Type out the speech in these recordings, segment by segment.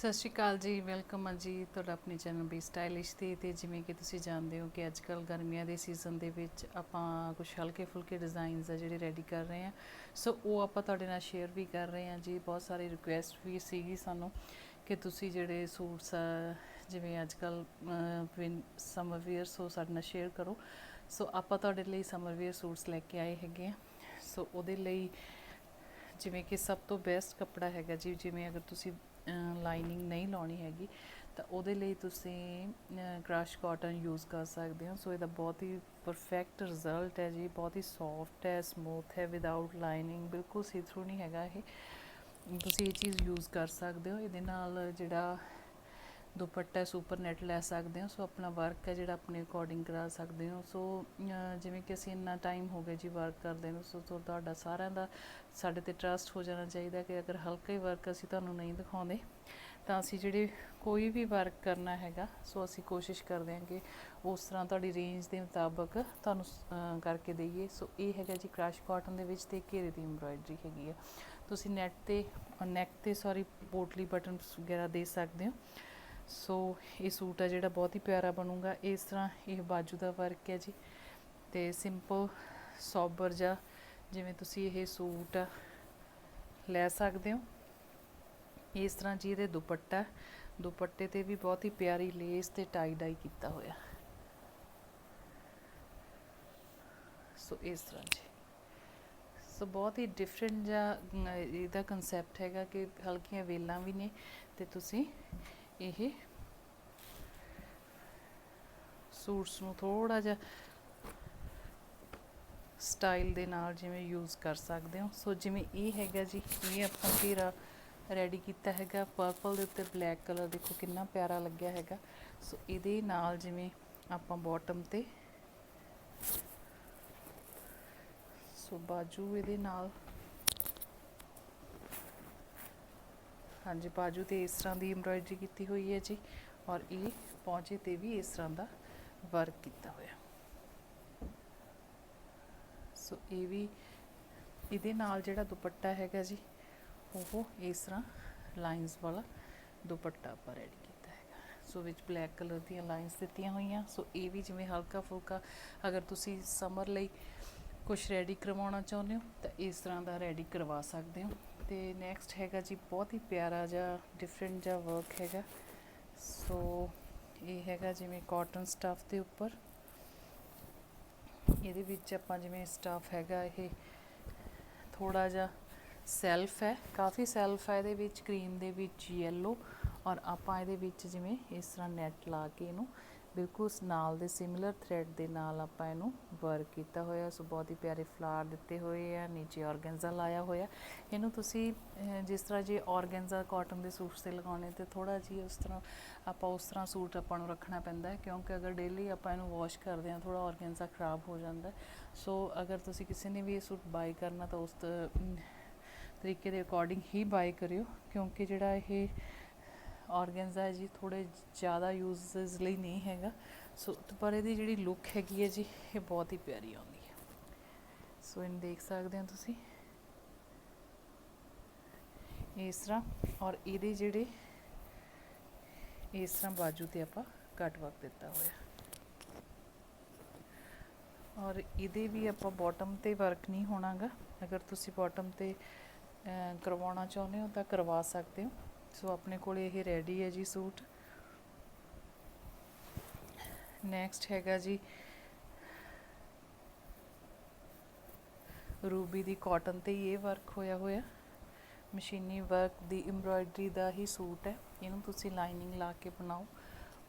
ਸਤਿ ਸ਼੍ਰੀ ਅਕਾਲ ਜੀ, ਵੈਲਕਮ ਆ ਜੀ ਤੁਹਾਡਾ ਆਪਣੇ ਚੈਨਲ ਬੀ ਸਟਾਈਲਿਸ਼ ਤੇ ਤੇ ਜਿਵੇਂ ਕਿ ਤੁਸੀਂ ਜਾਣਦੇ ਹੋ ਕਿ ਅੱਜ ਕੱਲ ਗਰਮੀਆਂ ਦੇ ਸੀਜ਼ਨ ਦੇ ਵਿੱਚ ਆਪਾਂ ਕੁਝ ਹਲਕੇ ਫੁਲਕੇ ਡਿਜ਼ਾਈਨਸ ਆ ਜਿਹੜੇ ਰੈਡੀ ਕਰ ਰਹੇ ਆ ਸੋ ਉਹ ਆਪਾਂ ਤੁਹਾਡੇ ਨਾਲ ਸ਼ੇਅਰ ਵੀ ਕਰ ਰਹੇ ਆ ਜੀ। ਬਹੁਤ ਸਾਰੇ ਰਿਕੁਐਸਟ ਵੀ ਸੀਗੀ ਸਾਨੂੰ ਕਿ ਤੁਸੀਂ ਜਿਹੜੇ ਸੂਟਸ ਆ, ਜਿਵੇਂ ਅੱਜ ਕੱਲ ਸਮਰ ਵੀਅਰ ਸੋ ਸਾਡੇ ਨਾਲ ਸ਼ੇਅਰ ਕਰੋ। ਸੋ ਆਪਾਂ ਤੁਹਾਡੇ ਲਈ ਸਮਰ ਵੀਅਰ ਸੂਟਸ ਲੈ ਕੇ ਆਏ ਹੈਗੇ ਆ ਸੋ ਉਹਦੇ ਲਈ ਜਿਵੇਂ ਕਿ ਸਭ ਤੋਂ ਬੈਸਟ ਕੱਪੜਾ ਹੈਗਾ ਜੀ, ਜਿਵੇਂ ਅਗਰ ਤੁਸੀਂ ਲਾਈਨਿੰਗ ਨਹੀਂ ਲਾਉਣੀ ਹੈਗੀ, ਤਾਂ ਉਹਦੇ ਲਈ ਤੁਸੀਂ ਕ੍ਰਸ਼ ਕਾਟਨ ਯੂਜ਼ ਕਰ ਸਕਦੇ ਹੋ। ਸੋ ਇਹਦਾ ਬਹੁਤ ਹੀ ਪਰਫੈਕਟ ਰਿਜ਼ਲਟ ਹੈ ਜੀ, ਬਹੁਤ ਹੀ ਸੌਫਟ ਹੈ ਸਮੂਥ ਹੈ ਵਿਦਆਊਟ ਲਾਈਨਿੰਗ ਬਿਲਕੁਲ ਸੀ ਥਰੂ ਨਹੀਂ ਹੈਗਾ ਇਹ। ਤੁਸੀਂ ਇਹ ਚੀਜ਼ ਯੂਜ਼ ਕਰ ਸਕਦੇ ਹੋ। ਇਹਦੇ ਨਾਲ ਜਿਹੜਾ ਦੁਪੱਟਾ ਸੁਪਰ ਨੈਟ ਲੈ ਸਕਦੇ ਹੋ, ਸੋ ਆਪਣਾ ਵਰਕ ਹੈ ਜਿਹੜਾ ਆਪਣੇ ਅਕੋਰਡਿੰਗ ਕਰਾ ਸਕਦੇ ਹੋ। ਸੋ ਜਿਵੇਂ ਕਿ ਅਸੀਂ ਇੰਨਾ ਟਾਈਮ ਹੋ ਗਿਆ ਜੀ ਵਰਕ ਕਰਦੇ ਨੂੰ, ਸੋ ਤੁਹਾਡਾ ਸਾਰਿਆਂ ਦਾ ਸਾਡੇ ਤੇ ਟਰਸਟ ਹੋ ਜਾਣਾ ਚਾਹੀਦਾ ਕਿ ਅਗਰ ਹਲਕਾ ਹੀ ਵਰਕ ਅਸੀਂ ਤੁਹਾਨੂੰ ਨਹੀਂ ਦਿਖਾਉਂਦੇ, ਤਾਂ ਅਸੀਂ ਜਿਹੜੇ ਕੋਈ ਵੀ ਵਰਕ ਕਰਨਾ ਹੈਗਾ, ਸੋ ਅਸੀਂ ਕੋਸ਼ਿਸ਼ ਕਰਦੇ ਹਾਂ ਕਿ ਉਸ ਤਰ੍ਹਾਂ ਤੁਹਾਡੀ ਰੇਂਜ ਦੇ ਮੁਤਾਬਕ ਤੁਹਾਨੂੰ ਕਰਕੇ ਦਈਏ। ਸੋ ਇਹ ਹੈਗਾ ਜੀ ਕ੍ਰਸ਼ ਕਾਟਨ ਦੇ ਵਿੱਚ ਤੇ ਘੇਰੇ ਦੀ ਐਮਬ੍ਰਾਇਡਰੀ ਹੈਗੀ ਆ। ਤੁਸੀਂ ਨੈਟ ਤੇ ਨੈਕ ਤੇ ਸੌਰੀ ਪੋਟਲੀ ਬਟਨ ਵਗੈਰਾ ਦੇ ਸਕਦੇ ਹੋ। ਸੋ ਇਹ ਸੂਟ ਆ ਜਿਹੜਾ ਬਹੁਤ ਹੀ ਪਿਆਰਾ ਬਣੂਗਾ। ਇਸ ਤਰ੍ਹਾਂ ਇਹ ਬਾਜੂ ਦਾ ਵਰਕ ਹੈ ਜੀ। ਤੇ ਸਿੰਪਲ ਸੋਬਰ ਜਿਹਾ ਜਿਵੇਂ ਤੁਸੀਂ ਇਹ ਸੂਟ ਲੈ ਸਕਦੇ ਹੋ। ਇਸ ਤਰ੍ਹਾਂ ਜੀ ਇਹਦੇ ਦੁਪੱਟਾ, ਦੁਪੱਟੇ ਤੇ ਵੀ ਬਹੁਤ ਹੀ ਪਿਆਰੀ ਲੇਸ ਤੇ ਟਾਈ ਡਾਈ ਕੀਤਾ ਹੋਇਆ। ਸੋ ਇਸ ਤਰ੍ਹਾਂ ਜੀ। ਸੋ ਬਹੁਤ ਹੀ ਡਿਫਰੈਂਟ ਜਿਹਾ ਇਹਦਾ ਕਨਸੈਪਟ ਹੈਗਾ ਕਿ ਹਲਕੀਆਂ ਵੇਲਾਂ ਵੀ ਨੇ ਤੇ ਤੁਸੀਂ ਇਹ ਸੂਟਸ ਨੂੰ ਥੋੜਾ ਜਿਹਾ ਸਟਾਈਲ ਦੇ ਨਾਲ ਜਿਵੇਂ ਯੂਜ਼ ਕਰ ਸਕਦੇ ਹੋ। ਸੋ ਜਿਵੇਂ ਇਹ ਹੈਗਾ ਜੀ, ਇਹ ਆਪਾਂ ਘੇਰਾ ਰੈਡੀ ਕੀਤਾ ਹੈਗਾ। ਪਰਪਲ ਦੇ ਉੱਤੇ ਬਲੈਕ ਕਲਰ ਦੇਖੋ ਕਿੰਨਾ ਪਿਆਰਾ ਲੱਗਿਆ ਹੈਗਾ। ਸੋ ਇਹਦੇ ਨਾਲ ਜਿਵੇਂ ਆਪਾਂ ਬਾਟਮ ਤੇ ਸੋ ਬਾਜੂ ਇਹਦੇ ਨਾਲ ਹਾਂਜੀ, ਬਾਜੂ ਤੇ ਇਸ ਤਰ੍ਹਾਂ ਦੀ ਐਮਬ੍ਰਾਇਡਰੀ ਕੀਤੀ ਹੋਈ ਹੈ ਜੀ ਔਰ ਇਹ ਪੌਂਚੇ ਤੇ ਵੀ ਇਸ ਤਰ੍ਹਾਂ ਦਾ ਵਰਕ ਕੀਤਾ ਹੋਇਆ। ਸੋ ਇਹ ਵੀ ਇਹਦੇ ਨਾਲ ਜਿਹੜਾ ਦੁਪੱਟਾ ਹੈਗਾ ਜੀ, ਉਹ ਇਸ ਤਰ੍ਹਾਂ ਲਾਈਨਸ ਵਾਲਾ ਦੁਪੱਟਾ ਆਪਾਂ ਰੈਡੀ ਕੀਤਾ ਹੈਗਾ। ਸੋ ਵਿੱਚ ਬਲੈਕ ਕਲਰ ਦੀਆਂ ਲਾਈਨਸ ਦਿੱਤੀਆਂ ਹੋਈਆਂ। ਸੋ ਇਹ ਵੀ ਜਿਵੇਂ ਹਲਕਾ ਫੁਲਕਾ ਅਗਰ ਤੁਸੀਂ ਸਮਰ ਲਈ ਕੁਝ ਰੈਡੀ ਕਰਵਾਉਣਾ ਚਾਹੁੰਦੇ ਹੋ, ਤਾਂ ਇਸ ਤਰ੍ਹਾਂ ਦਾ ਰੈਡੀ ਕਰਵਾ ਸਕਦੇ ਹੋ। ਤੇ ਨੈਕਸਟ ਹੈਗਾ ਜੀ ਬਹੁਤ ਹੀ ਪਿਆਰਾ ਜਿਹਾ ਡਿਫਰੈਂਟ ਜਿਹਾ ਵਰਕ ਹੈਗਾ। ਸੋ ਇਹ ਹੈਗਾ ਜਿਵੇਂ ਕਾਟਨ ਸਟਫ ਦੇ ਉੱਪਰ। ਇਹਦੇ ਵਿੱਚ ਆਪਾਂ ਜਿਵੇਂ ਸਟਫ ਹੈਗਾ, ਇਹ ਥੋੜਾ ਜਿਹਾ ਸੈਲਫ ਹੈ। ਕਾਫੀ ਸੈਲਫ ਹੈ ਇਹਦੇ ਵਿੱਚ ਕਰੀਮ ਦੇ ਵਿੱਚ ਯੈਲੋ ਔਰ ਆਪਾਂ ਇਹਦੇ ਵਿੱਚ ਜਿਵੇਂ ਇਸ ਤਰ੍ਹਾਂ ਨੈਟ ਲਾ ਕੇ ਇਹਨੂੰ ਬਿਲਕੁਲ ਸ- ਨਾਲ ਦੇ ਸਿਮਿਲਰ ਥ੍ਰੈਡ ਦੇ ਨਾਲ ਆਪਾਂ ਇਹਨੂੰ ਵਰਕ ਕੀਤਾ ਹੋਇਆ। ਸੋ ਬਹੁਤ ਹੀ ਪਿਆਰੇ ਫਲਾਰ ਦਿੱਤੇ ਹੋਏ ਆ, ਨੀਚੇ ਔਰਗੈਂਜ਼ਾ ਲਾਇਆ ਹੋਇਆ। ਇਹਨੂੰ ਤੁਸੀਂ ਜਿਸ ਤਰ੍ਹਾਂ ਜੇ ਔਰਗੈਂਜ਼ਾ ਕਾਟਨ ਦੇ ਸੂਟਸ ਤੇ ਲਗਾਉਣੇ ਤੇ ਥੋੜਾ ਜੀ ਉਸ ਤਰ੍ਹਾਂ ਆਪਾਂ ਉਸ ਤਰ੍ਹਾਂ ਸੂਟ ਆਪਾਂ ਨੂੰ ਰੱਖਣਾ ਪੈਂਦਾ ਹੈ, ਕਿਉਂਕਿ ਅਗਰ ਡੇਲੀ ਆਪਾਂ ਇਹਨੂੰ ਵਾਸ਼ ਕਰਦੇ ਹਾਂ ਥੋੜਾ ਔਰਗੈਂਜ਼ਾ ਖਰਾਬ ਹੋ ਜਾਂਦਾ ਸੋ ਅਗਰ ਤੁਸੀਂ ਕਿਸੇ ਨੇ ਵੀ ਇਹ ਸੂਟ ਬਾਈ ਕਰਨਾ ਤਾਂ ਉਸ ਤਰੀਕੇ ਦੇ ਅਕੋਰਡਿੰਗ ਹੀ ਬਾਈ ਕਰਿਓ, ਕਿਉਂਕਿ ਜਿਹੜਾ ਇਹ ਔਰਗੈਂਜ਼ਾ ਹੈ ਜੀ ਥੋੜੇ ਜ਼ਿਆਦਾ ਯੂਜ਼ਸ ਲਈ ਨਹੀਂ ਹੈਗਾ। ਸੋ ਪਰ ਇਹਦੀ ਜਿਹੜੀ ਲੁੱਕ ਹੈਗੀ ਹੈ ਜੀ, ਇਹ ਬਹੁਤ ਹੀ ਪਿਆਰੀ ਆਉਂਦੀ ਹੈ। ਸੋ ਇਹਨੂੰ ਦੇਖ ਸਕਦੇ ਹੋ ਤੁਸੀਂ। ਇਸ ਤਰ੍ਹਾਂ, ਔਰ ਇਹਦੇ ਜਿਹੜੇ ਇਸ ਤਰ੍ਹਾਂ ਬਾਜੂ ਤੇ ਆਪਾਂ ਕੱਟ ਵਰਕ ਦਿੱਤਾ ਹੋਇਆ। ਔਰ ਇਹਦੇ ਵੀ ਆਪਾਂ ਬਾਟਮ ਤੇ ਵਰਕ ਨਹੀਂ ਹੋਣਾਗਾ। ਅਗਰ ਤੁਸੀਂ ਬਾਟਮ ਤੇ ਕਰਵਾਉਣਾ ਚਾਹੁੰਦੇ ਹੋ ਤਾਂ ਕਰਵਾ ਸਕਦੇ ਹੋ। ਸੋ ਆਪਣੇ ਕੋਲ ਇਹ ਰੈਡੀ ਹੈ ਜੀ ਸੂਟ। ਨੈਕਸਟ ਹੈਗਾ ਜੀ ਰੂਬੀ ਦੀ ਕਾਟਨ ਤੇ ਹੀ ਇਹ ਵਰਕ ਹੋਇਆ ਹੋਇਆ। ਮਸ਼ੀਨੀ ਵਰਕ ਦੀ ਐਮਬ੍ਰਾਇਡਰੀ ਦਾ ਹੀ ਸੂਟ ਹੈ। ਇਹਨੂੰ ਤੁਸੀਂ ਲਾਈਨਿੰਗ ਲਾ ਕੇ ਬਣਾਓ।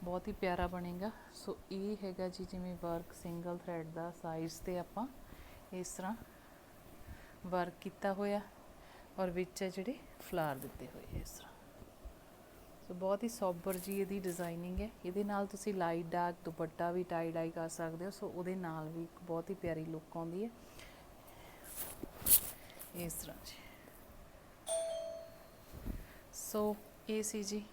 ਬਹੁਤ ਹੀ ਪਿਆਰਾ ਬਣੇਗਾ। ਸੋ ਇਹ ਹੈਗਾ ਜੀ ਜਿਵੇਂ ਵਰਕ ਸਿੰਗਲ ਥ੍ਰੈਡ ਦਾ ਸਾਈਜ਼ ਤੇ ਆਪਾਂ ਇਸ ਤਰ੍ਹਾਂ ਵਰਕ ਕੀਤਾ ਹੋਇਆ। ਔਰ ਵਿੱਚ ਹੈ ਜਿਹੜੇ ਫਲਾਰ ਦਿੱਤੇ ਹੋਏ ਇਸ ਤਰ੍ਹਾਂ। ਸੋ ਬਹੁਤ ਹੀ ਸੌਬਰ ਜੀ ਇਹਦੀ ਡਿਜ਼ਾਈਨਿੰਗ ਹੈ। ਇਹਦੇ ਨਾਲ ਤੁਸੀਂ ਲਾਈਟ ਡਾਰਕ ਦੁਪੱਟਾ ਵੀ ਟਾਈ ਡਾਈ ਕਰ ਸਕਦੇ ਹੋ, ਸੋ ਉਹਦੇ ਨਾਲ ਵੀ ਇੱਕ ਬਹੁਤ ਹੀ ਪਿਆਰੀ ਲੁੱਕ ਆਉਂਦੀ ਹੈ। ਇਸ ਤਰ੍ਹਾਂ ਜੀ। ਸੋ ਇਹ ਸੀ ਜੀ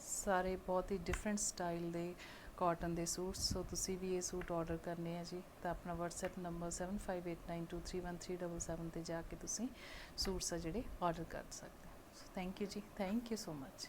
ਸਾਰੇ ਬਹੁਤ ਹੀ ਡਿਫਰੈਂਟ ਸਟਾਈਲ ਦੇ ਕਾਟਨ ਦੇ ਸੂਟਸ ਸੋ ਤੁਸੀਂ ਵੀ ਇਹ ਸੂਟ ਆਰਡਰ ਕਰਨੇ ਆ ਜੀ, ਤਾਂ ਆਪਣਾ WhatsApp ਨੰਬਰ 7589231377 ਤੇ ਜਾ ਕੇ ਤੁਸੀਂ ਸੂਟਸ ਆ ਜਿਹੜੇ ਆਰਡਰ ਕਰ ਸਕਦੇ ਹੋ। ਸੋ ਥੈਂਕ ਯੂ ਜੀ ਥੈਂਕ ਯੂ ਸੋ ਮਚ